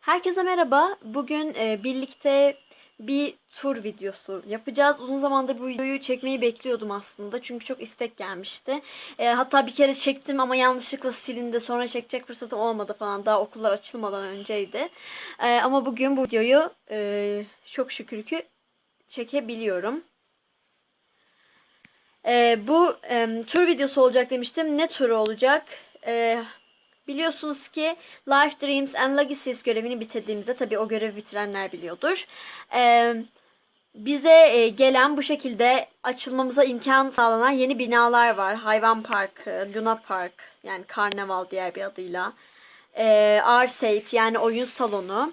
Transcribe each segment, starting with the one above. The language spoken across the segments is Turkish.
Herkese merhaba. Bugün e, birlikte bir tur videosu yapacağız. Uzun zamandır bu videoyu çekmeyi bekliyordum aslında. Çünkü çok istek gelmişti. E, hatta bir kere çektim ama yanlışlıkla silindi. Sonra çekecek fırsatım olmadı falan. Daha okullar açılmadan önceydi. E, ama bugün bu videoyu e, çok şükür ki çekebiliyorum. E, bu e, tur videosu olacak demiştim. Ne turu olacak? E, Biliyorsunuz ki Life Dreams and Legacies görevini bitirdiğimizde tabii o görevi bitirenler biliyordur. Ee, bize e, gelen bu şekilde açılmamıza imkan sağlanan yeni binalar var. Hayvan Parkı, Luna Park yani Karnaval diğer bir adıyla. Ee, Arcade yani oyun salonu.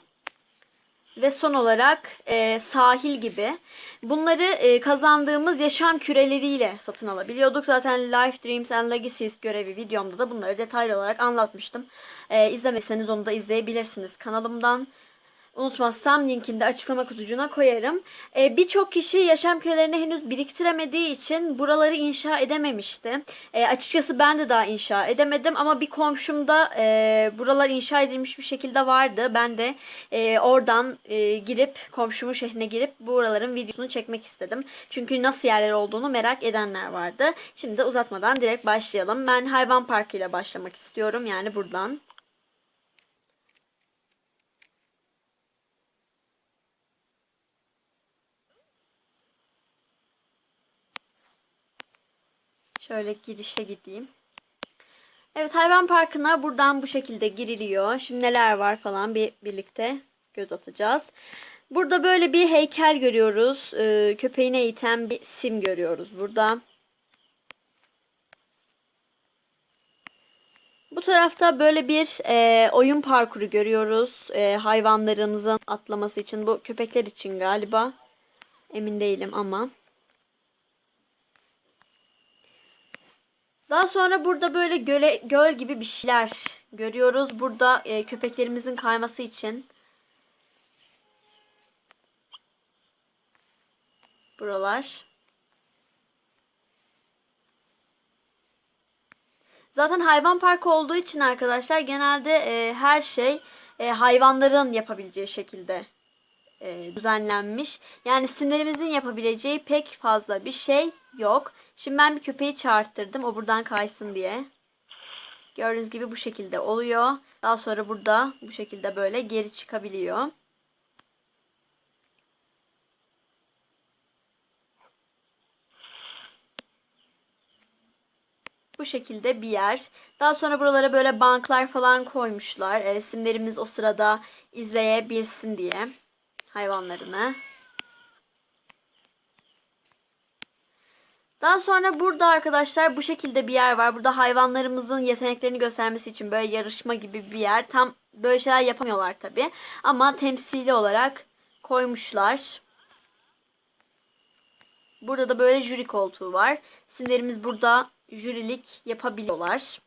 Ve son olarak e, sahil gibi. Bunları e, kazandığımız yaşam küreleriyle satın alabiliyorduk. Zaten Life Dreams and Legacies görevi videomda da bunları detaylı olarak anlatmıştım. E, izlemeseniz onu da izleyebilirsiniz kanalımdan. Unutmazsam linkini de açıklama kutucuğuna koyarım. Ee, Birçok kişi yaşam kürelerini henüz biriktiremediği için buraları inşa edememişti. Ee, açıkçası ben de daha inşa edemedim ama bir komşumda e, buralar inşa edilmiş bir şekilde vardı. Ben de e, oradan e, girip komşumun şehrine girip buraların videosunu çekmek istedim. Çünkü nasıl yerler olduğunu merak edenler vardı. Şimdi de uzatmadan direkt başlayalım. Ben hayvan parkı ile başlamak istiyorum yani buradan. Şöyle girişe gideyim. Evet hayvan parkına buradan bu şekilde giriliyor. Şimdi neler var falan bir birlikte göz atacağız. Burada böyle bir heykel görüyoruz. Ee, köpeğine iten bir sim görüyoruz burada. Bu tarafta böyle bir e, oyun parkuru görüyoruz. E, hayvanlarımızın atlaması için. Bu köpekler için galiba. Emin değilim ama. Daha sonra burada böyle göle, göl gibi bir şeyler görüyoruz. Burada e, köpeklerimizin kayması için. Buralar. Zaten hayvan parkı olduğu için arkadaşlar genelde e, her şey e, hayvanların yapabileceği şekilde e, düzenlenmiş. Yani sinirlerimizin yapabileceği pek fazla bir şey yok. Şimdi ben bir köpeği çağırttırdım. O buradan kaysın diye. Gördüğünüz gibi bu şekilde oluyor. Daha sonra burada bu şekilde böyle geri çıkabiliyor. Bu şekilde bir yer. Daha sonra buralara böyle banklar falan koymuşlar. E, resimlerimiz o sırada izleyebilsin diye hayvanlarını. Daha sonra burada arkadaşlar bu şekilde bir yer var. Burada hayvanlarımızın yeteneklerini göstermesi için böyle yarışma gibi bir yer. Tam böyle şeyler yapamıyorlar tabi. Ama temsili olarak koymuşlar. Burada da böyle jüri koltuğu var. Sinirlerimiz burada jürilik yapabiliyorlar.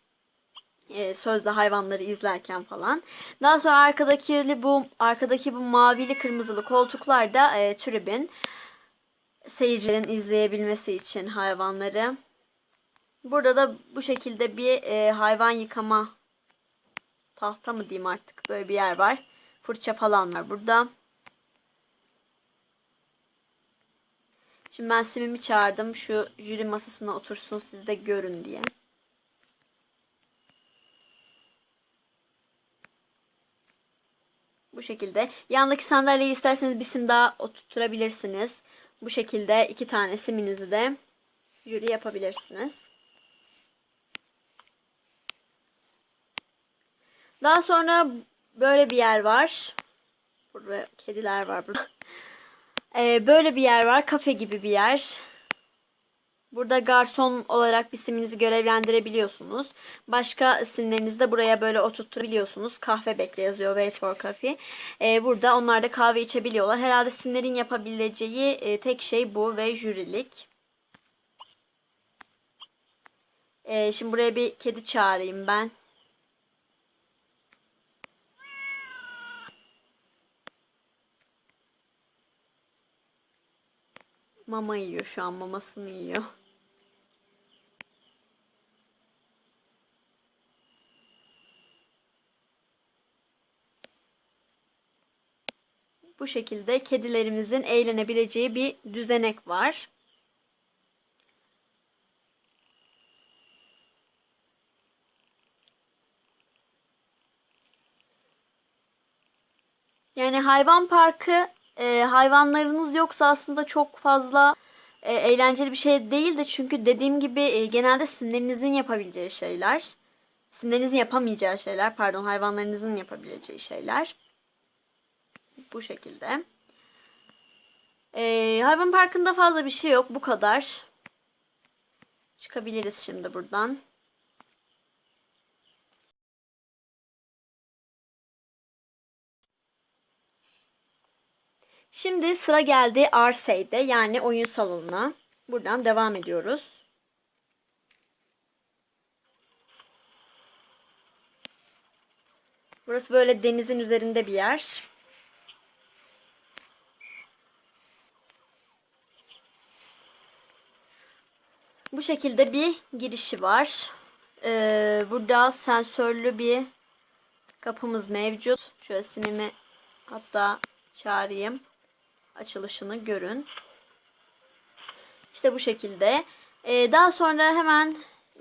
Ee, sözde hayvanları izlerken falan. Daha sonra arkadaki bu arkadaki bu mavili kırmızılı koltuklar da e, tribün seyircilerin izleyebilmesi için hayvanları. Burada da bu şekilde bir e, hayvan yıkama tahta mı diyeyim artık böyle bir yer var. Fırça falan var burada. Şimdi ben Simim'i çağırdım. Şu jüri masasına otursun siz de görün diye. Bu şekilde. Yandaki sandalyeyi isterseniz bir sim daha oturtturabilirsiniz. Bu şekilde iki tane siminizi de jüri yapabilirsiniz. Daha sonra böyle bir yer var. Burada kediler var burada. Ee, böyle bir yer var. Kafe gibi bir yer. Burada garson olarak bir siminizi görevlendirebiliyorsunuz. Başka isimlerinizi de buraya böyle oturtturabiliyorsunuz. Kahve bekle yazıyor. Wait for coffee. Ee, burada onlar da kahve içebiliyorlar. Herhalde simlerin yapabileceği e, tek şey bu ve jürilik. Ee, şimdi buraya bir kedi çağırayım ben. Mama yiyor şu an mamasını yiyor. Bu şekilde kedilerimizin eğlenebileceği bir düzenek var. Yani hayvan parkı e, hayvanlarınız yoksa aslında çok fazla e, eğlenceli bir şey değil de çünkü dediğim gibi e, genelde sinirlerinizin yapabileceği şeyler. Sinirlerinizin yapamayacağı şeyler pardon hayvanlarınızın yapabileceği şeyler. Bu şekilde. E, hayvan parkında fazla bir şey yok bu kadar. Çıkabiliriz şimdi buradan. Şimdi sıra geldi Arsade'de yani oyun salonuna. Buradan devam ediyoruz. Burası böyle denizin üzerinde bir yer. Bu şekilde bir girişi var. Ee, burada sensörlü bir kapımız mevcut. Şöyle sinimi hatta çağırayım açılışını görün. İşte bu şekilde. Ee, daha sonra hemen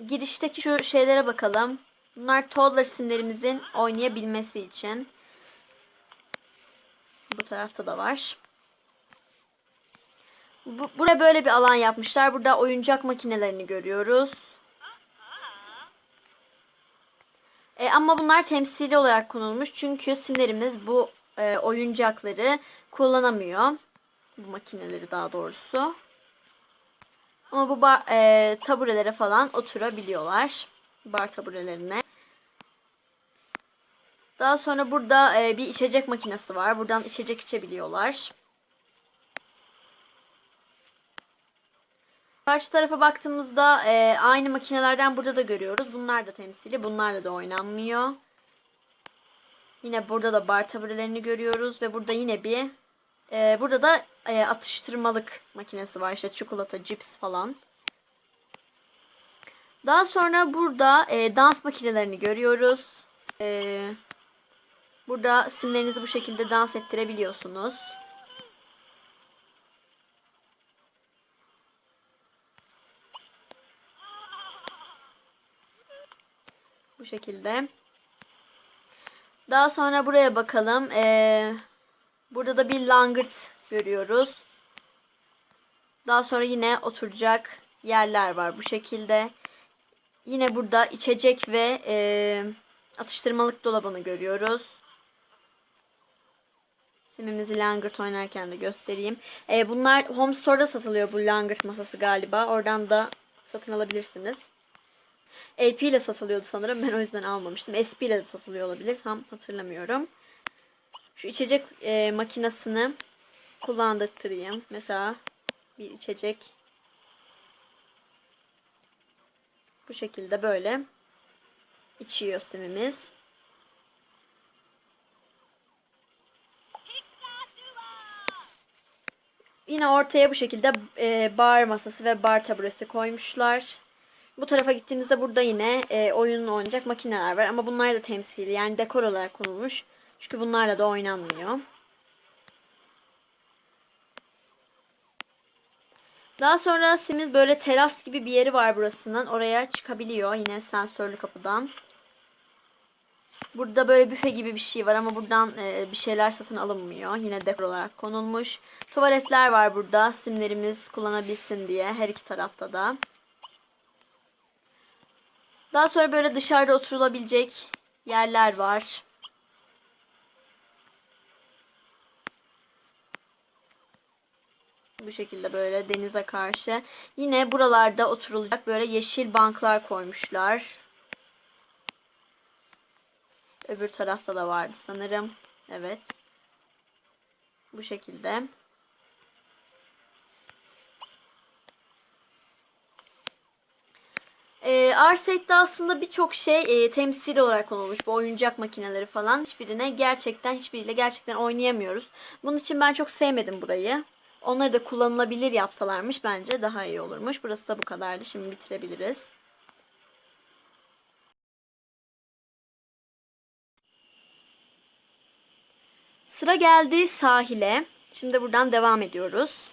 girişteki şu şeylere bakalım. Bunlar toddler simlerimizin oynayabilmesi için. Bu tarafta da var. Bu, buraya böyle bir alan yapmışlar. Burada oyuncak makinelerini görüyoruz. E, ama bunlar temsili olarak konulmuş. Çünkü sinirimiz bu e, oyuncakları kullanamıyor. Bu makineleri daha doğrusu. Ama bu bar, e, taburelere falan oturabiliyorlar. Bar taburelerine. Daha sonra burada e, bir içecek makinesi var. Buradan içecek içebiliyorlar. Karşı tarafa baktığımızda e, aynı makinelerden burada da görüyoruz. Bunlar da temsili. Bunlarla da oynanmıyor. Yine burada da bar taburelerini görüyoruz ve burada yine bir e, burada da e, atıştırmalık makinesi var. İşte çikolata, cips falan. Daha sonra burada e, dans makinelerini görüyoruz. E, burada simlerinizi bu şekilde dans ettirebiliyorsunuz. Bu şekilde. Daha sonra buraya bakalım. Ee, burada da bir langırt görüyoruz. Daha sonra yine oturacak yerler var bu şekilde. Yine burada içecek ve e, atıştırmalık dolabını görüyoruz. Simimizi langırt oynarken de göstereyim. E, bunlar Home Store'da satılıyor bu langırt masası galiba. Oradan da satın alabilirsiniz. LP ile satılıyordu sanırım. Ben o yüzden almamıştım. SP ile de satılıyor olabilir. Tam hatırlamıyorum. Şu içecek e, makinesini kullandırtırayım. Mesela bir içecek bu şekilde böyle içiyor simimiz. Yine ortaya bu şekilde e, bar masası ve bar taburesi koymuşlar. Bu tarafa gittiğimizde burada yine e, oyunun oynayacak makineler var. Ama bunlar da temsili yani dekor olarak konulmuş. Çünkü bunlarla da oynanmıyor. Daha sonra simiz böyle teras gibi bir yeri var burasının. Oraya çıkabiliyor yine sensörlü kapıdan. Burada böyle büfe gibi bir şey var ama buradan e, bir şeyler satın alınmıyor. Yine dekor olarak konulmuş. Tuvaletler var burada. Simlerimiz kullanabilsin diye her iki tarafta da. Daha sonra böyle dışarıda oturulabilecek yerler var. Bu şekilde böyle denize karşı. Yine buralarda oturulacak böyle yeşil banklar koymuşlar. Öbür tarafta da vardı sanırım. Evet. Bu şekilde. E, Arset'te aslında birçok şey e, temsil olarak konulmuş. Bu oyuncak makineleri falan. Hiçbirine gerçekten hiçbiriyle gerçekten oynayamıyoruz. Bunun için ben çok sevmedim burayı. Onları da kullanılabilir yapsalarmış bence daha iyi olurmuş. Burası da bu kadardı. Şimdi bitirebiliriz. Sıra geldi sahile. Şimdi buradan devam ediyoruz.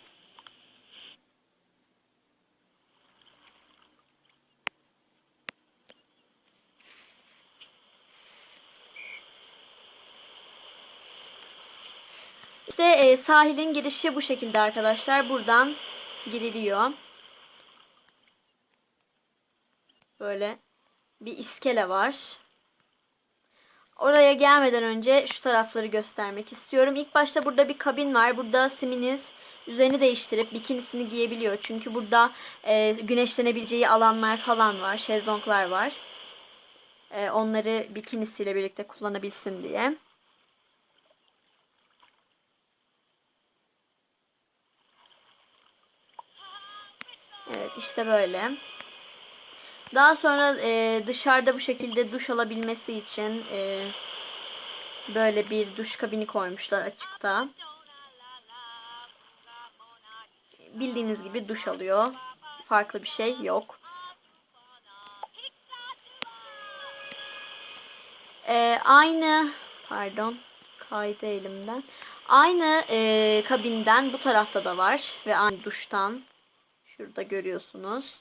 İşte e, sahilin girişi bu şekilde arkadaşlar. Buradan giriliyor. Böyle bir iskele var. Oraya gelmeden önce şu tarafları göstermek istiyorum. İlk başta burada bir kabin var. Burada siminiz üzerini değiştirip bikinisini giyebiliyor. Çünkü burada e, güneşlenebileceği alanlar falan var. Şezlonglar var. E, onları bikinisiyle birlikte kullanabilsin diye. Evet işte böyle. Daha sonra e, dışarıda bu şekilde duş alabilmesi için e, böyle bir duş kabini koymuşlar açıkta. Bildiğiniz gibi duş alıyor. Farklı bir şey yok. E, aynı pardon kaydı elimden. Aynı e, kabinden bu tarafta da var ve aynı duştan şurada görüyorsunuz.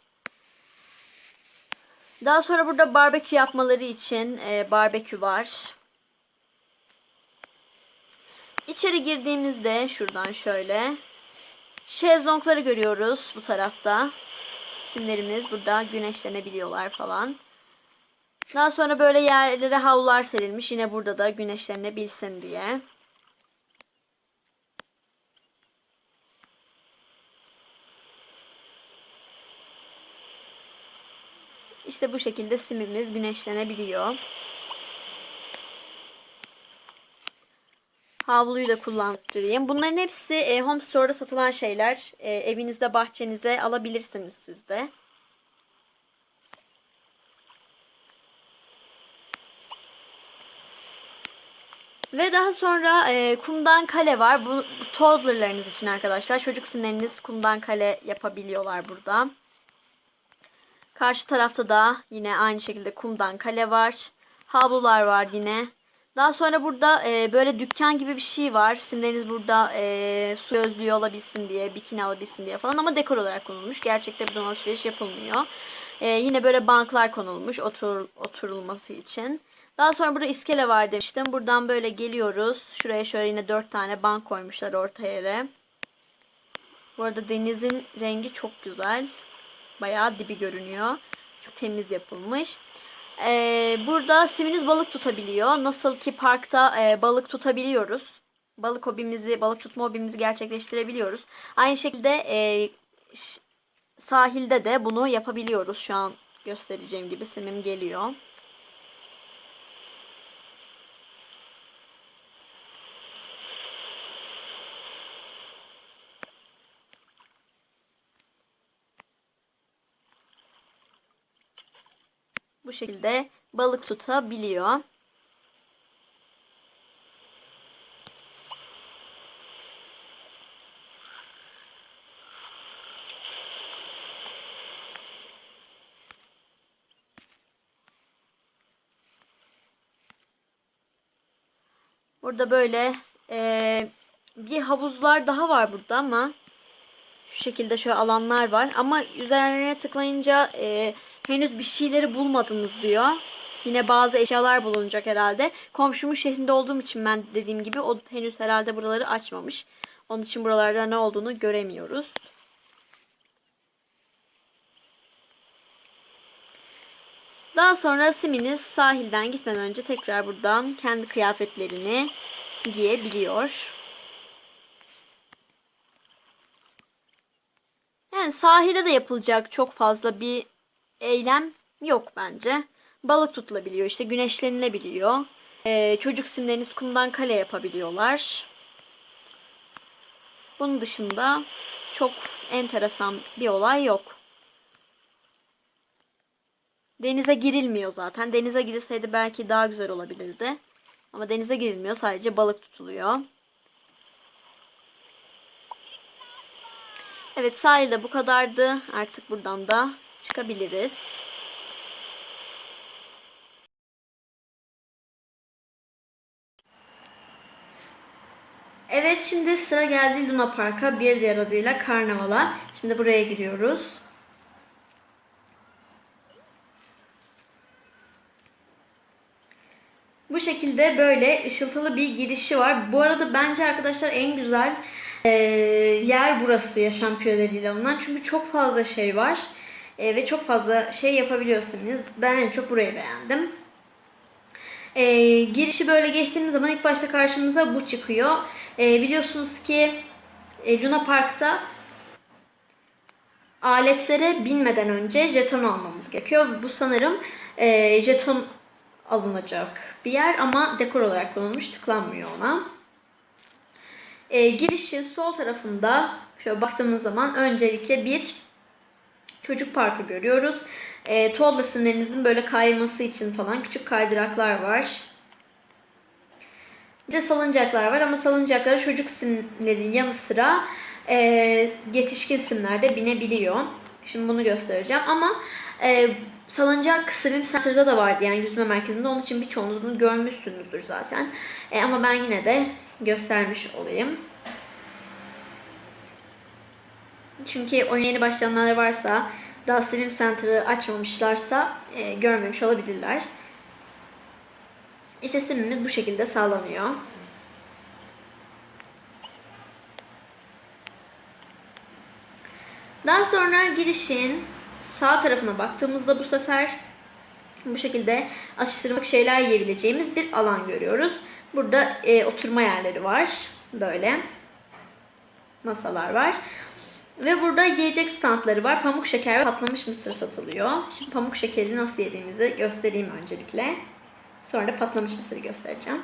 Daha sonra burada barbekü yapmaları için e, barbekü var. İçeri girdiğimizde şuradan şöyle şezlongları görüyoruz bu tarafta. Simlerimiz burada güneşlenebiliyorlar falan. Daha sonra böyle yerlere havlular serilmiş. Yine burada da güneşlenebilsin diye. İşte bu şekilde simimiz güneşlenebiliyor. Havluyu da kullandırayım. Bunların hepsi e, Home Store'da satılan şeyler. E, evinizde, bahçenize alabilirsiniz siz de. Ve daha sonra e, kumdan kale var. Bu, bu toddlerlarınız için arkadaşlar. Çocuk simleriniz kumdan kale yapabiliyorlar burada. Karşı tarafta da yine aynı şekilde kumdan kale var. Havlular var yine. Daha sonra burada e, böyle dükkan gibi bir şey var. Simleriniz burada e, su gözlüğü alabilsin diye, bikini alabilsin diye falan ama dekor olarak konulmuş. Gerçekte buradan alışveriş yapılmıyor. E, yine böyle banklar konulmuş otur, oturulması için. Daha sonra burada iskele var demiştim. Buradan böyle geliyoruz. Şuraya şöyle yine dört tane bank koymuşlar orta yere. Bu arada denizin rengi çok güzel. Bayağı dibi görünüyor. Çok temiz yapılmış. Ee, burada siminiz balık tutabiliyor. Nasıl ki parkta e, balık tutabiliyoruz. Balık hobimizi, balık tutma hobimizi gerçekleştirebiliyoruz. Aynı şekilde e, sahilde de bunu yapabiliyoruz. Şu an göstereceğim gibi simim geliyor. Şekilde balık tutabiliyor. Burada böyle e, bir havuzlar daha var burada ama şu şekilde şöyle alanlar var. Ama üzerine tıklayınca e, henüz bir şeyleri bulmadınız diyor. Yine bazı eşyalar bulunacak herhalde. Komşumun şehrinde olduğum için ben dediğim gibi o henüz herhalde buraları açmamış. Onun için buralarda ne olduğunu göremiyoruz. Daha sonra Siminiz sahilden gitmeden önce tekrar buradan kendi kıyafetlerini giyebiliyor. Yani sahilde de yapılacak çok fazla bir eylem yok bence. Balık tutulabiliyor işte güneşlenilebiliyor. Ee, çocuk simleriniz kumdan kale yapabiliyorlar. Bunun dışında çok enteresan bir olay yok. Denize girilmiyor zaten. Denize girilseydi belki daha güzel olabilirdi. Ama denize girilmiyor. Sadece balık tutuluyor. Evet sahilde bu kadardı. Artık buradan da çıkabiliriz. Evet şimdi sıra geldi Luna Park'a bir diğer adıyla Karnaval'a. Şimdi buraya giriyoruz. Bu şekilde böyle ışıltılı bir girişi var. Bu arada bence arkadaşlar en güzel e, yer burası yaşam küreleriyle alınan. Çünkü çok fazla şey var. E, ve çok fazla şey yapabiliyorsunuz. Ben en çok burayı beğendim. E, girişi böyle geçtiğimiz zaman ilk başta karşımıza bu çıkıyor. E, biliyorsunuz ki e, Luna Park'ta aletlere binmeden önce jeton almamız gerekiyor. Bu sanırım e, jeton alınacak bir yer ama dekor olarak kullanılmış tıklanmıyor ona. E, girişin sol tarafında şöyle baktığımız zaman öncelikle bir çocuk parkı görüyoruz. E, toddler simlerinizin böyle kayması için falan küçük kaydıraklar var. Bir de salıncaklar var ama salıncaklara çocuk simlerin yanı sıra e, yetişkin simler de binebiliyor. Şimdi bunu göstereceğim ama e, salıncak Swim Center'da da vardı yani yüzme merkezinde. Onun için birçoğunuz bunu görmüşsünüzdür zaten. E, ama ben yine de göstermiş olayım. Çünkü oyuna yeni başlayanlar varsa daha Swim Center'ı açmamışlarsa e, görmemiş olabilirler. İşte simimiz bu şekilde sağlanıyor. Daha sonra girişin sağ tarafına baktığımızda bu sefer bu şekilde atıştırmalık şeyler yiyebileceğimiz bir alan görüyoruz. Burada e, oturma yerleri var. Böyle. Masalar var. Ve burada yiyecek standları var. Pamuk şeker ve patlamış mısır satılıyor. Şimdi pamuk şekeri nasıl yediğimizi göstereyim öncelikle. Sonra da patlamış mısırı göstereceğim.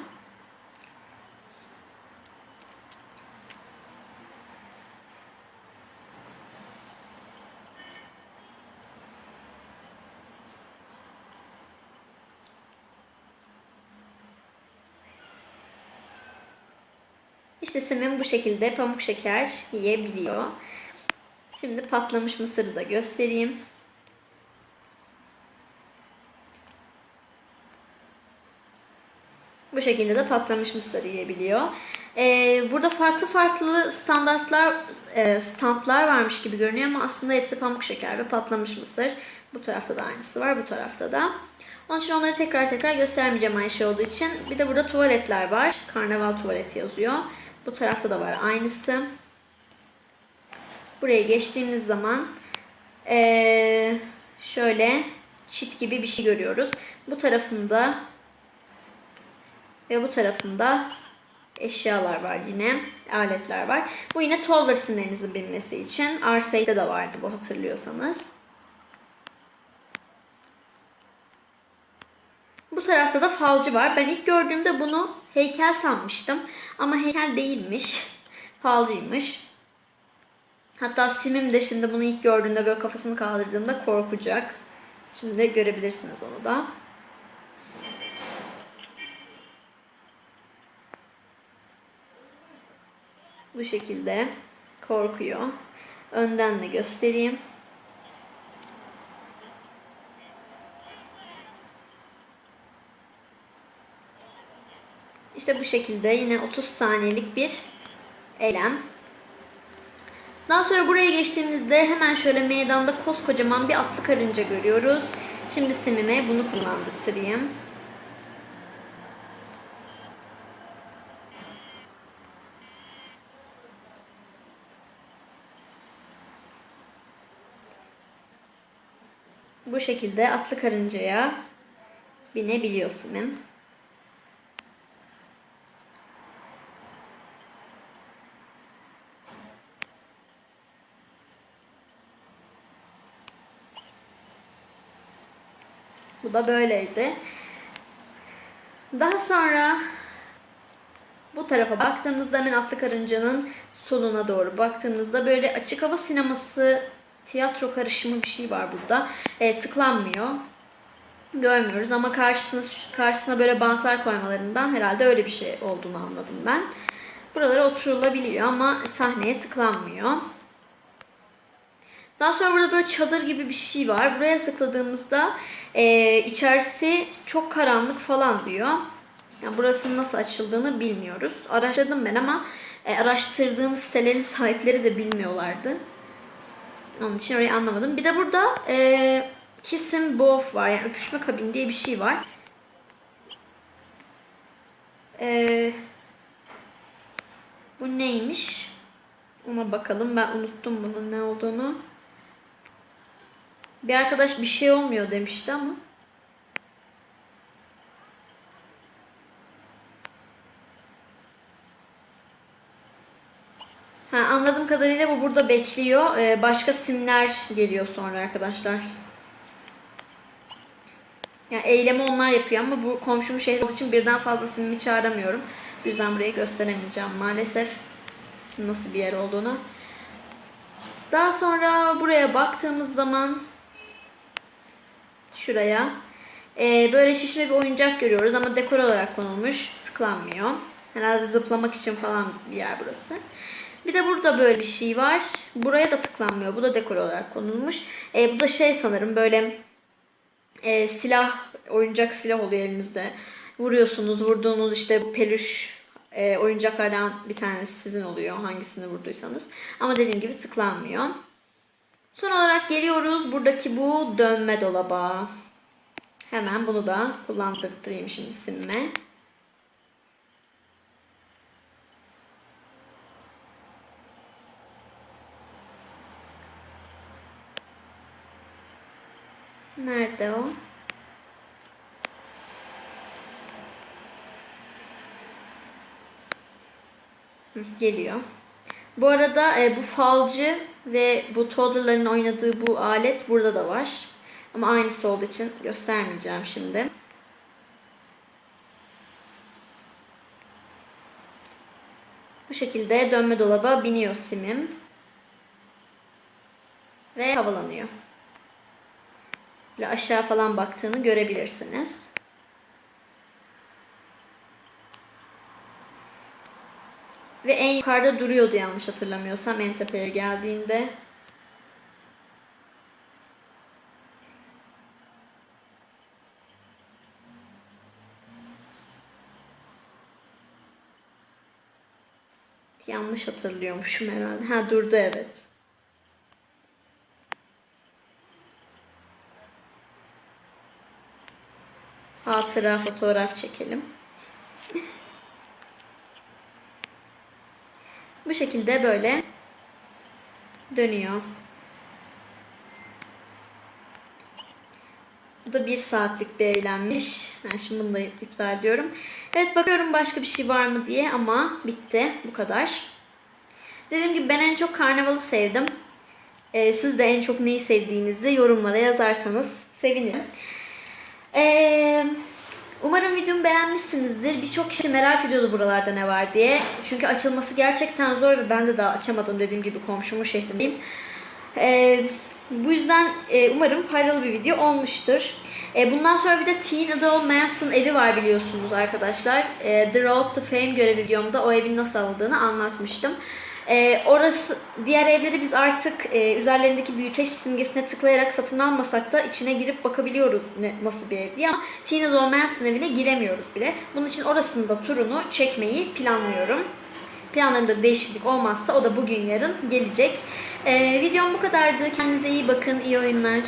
İşte Simim bu şekilde pamuk şeker yiyebiliyor. Şimdi patlamış mısırı da göstereyim. Bu şekilde de patlamış mısır yiyebiliyor. Ee, burada farklı farklı standartlar, e, standlar varmış gibi görünüyor ama aslında hepsi pamuk şeker ve patlamış mısır. Bu tarafta da aynısı var, bu tarafta da. Onun için onları tekrar tekrar göstermeyeceğim aynı şey olduğu için. Bir de burada tuvaletler var. Karnaval tuvalet yazıyor. Bu tarafta da var aynısı. Buraya geçtiğimiz zaman ee, şöyle çit gibi bir şey görüyoruz. Bu tarafında ve bu tarafında eşyalar var yine. Aletler var. Bu yine toddler sinirlerinizin binmesi için. Arsade'de de vardı bu hatırlıyorsanız. Bu tarafta da falcı var. Ben ilk gördüğümde bunu heykel sanmıştım. Ama heykel değilmiş. Falcıymış. Hatta Simim de şimdi bunu ilk gördüğünde böyle kafasını kaldırdığında korkacak. Şimdi de görebilirsiniz onu da. Bu şekilde korkuyor. Önden de göstereyim. İşte bu şekilde yine 30 saniyelik bir eylem. Daha sonra buraya geçtiğimizde hemen şöyle meydanda koskocaman bir atlı karınca görüyoruz. Şimdi simime bunu kullandırtırayım. Bu şekilde atlı karıncaya binebiliyor. Da böyleydi. Daha sonra bu tarafa baktığımızda hemen Atlı Karınca'nın soluna doğru baktığımızda böyle açık hava sineması tiyatro karışımı bir şey var burada. E, tıklanmıyor. Görmüyoruz ama karşısına, karşısına böyle banklar koymalarından herhalde öyle bir şey olduğunu anladım ben. Buralara oturulabiliyor ama sahneye tıklanmıyor. Daha sonra burada böyle çadır gibi bir şey var. Buraya tıkladığımızda e, içerisi çok karanlık falan diyor. Yani burasının nasıl açıldığını bilmiyoruz. Araştırdım ben ama e, araştırdığım sitelerin sahipleri de bilmiyorlardı. Onun için orayı anlamadım. Bir de burada e, Kissing Booth var. Yani öpüşme kabini diye bir şey var. E, bu neymiş? Ona bakalım. Ben unuttum bunun ne olduğunu. Bir arkadaş bir şey olmuyor demişti ama. Ha, anladığım kadarıyla bu burada bekliyor. Ee, başka simler geliyor sonra arkadaşlar. Yani eylemi onlar yapıyor ama bu komşumun şehri olduğu için birden fazla simimi çağıramıyorum. Bu yüzden burayı gösteremeyeceğim maalesef. Nasıl bir yer olduğunu. Daha sonra buraya baktığımız zaman şuraya ee, böyle şişme bir oyuncak görüyoruz ama dekor olarak konulmuş. Tıklanmıyor. Herhalde zıplamak için falan bir yer burası. Bir de burada böyle bir şey var. Buraya da tıklanmıyor. Bu da dekor olarak konulmuş. E, bu da şey sanırım böyle e, silah, oyuncak silah oluyor elinizde. Vuruyorsunuz, vurduğunuz işte peluş e, oyuncaklardan bir tanesi sizin oluyor. Hangisini vurduysanız. Ama dediğim gibi tıklanmıyor. Son olarak geliyoruz buradaki bu dönme dolaba. Hemen bunu da kullandırtayım şimdi simime. Nerede o? Geliyor. Bu arada e, bu falcı ve bu toddlerların oynadığı bu alet burada da var. Ama aynısı olduğu için göstermeyeceğim şimdi. Bu şekilde dönme dolaba biniyor simim. Ve havalanıyor. Böyle aşağı falan baktığını görebilirsiniz. Ve en yukarıda duruyordu yanlış hatırlamıyorsam en tepeye geldiğinde. Yanlış hatırlıyormuşum herhalde. Ha durdu evet. Hatıra fotoğraf çekelim. Bu şekilde böyle dönüyor. Bu da bir saatlik bir eğlenmiş. Ben şimdi bunu da iptal ediyorum. Evet bakıyorum başka bir şey var mı diye ama bitti. Bu kadar. Dediğim gibi ben en çok karnavalı sevdim. Ee, siz de en çok neyi sevdiğinizi yorumlara yazarsanız sevinirim. Ee, umarım videomu beğenmişsinizdir. Birçok kişi merak ediyordu buralarda ne var diye. Çünkü açılması gerçekten zor ve ben de daha açamadım dediğim gibi komşumun şehrindeyim. Ee, bu yüzden e, umarım faydalı bir video olmuştur. E, bundan sonra bir de Teen Adol Manson evi var biliyorsunuz arkadaşlar. E, The Road to Fame görev videomda o evin nasıl alındığını anlatmıştım. E, orası diğer evleri biz artık e, üzerlerindeki büyüteç simgesine tıklayarak satın almasak da içine girip bakabiliyoruz ne, nasıl bir ev diye ama Teen Adol Manson evine giremiyoruz bile. Bunun için orasının da turunu çekmeyi planlıyorum. Planlarımda değişiklik olmazsa o da bugün yarın gelecek. Ee, videom bu kadardı. Kendinize iyi bakın. İyi oyunlar.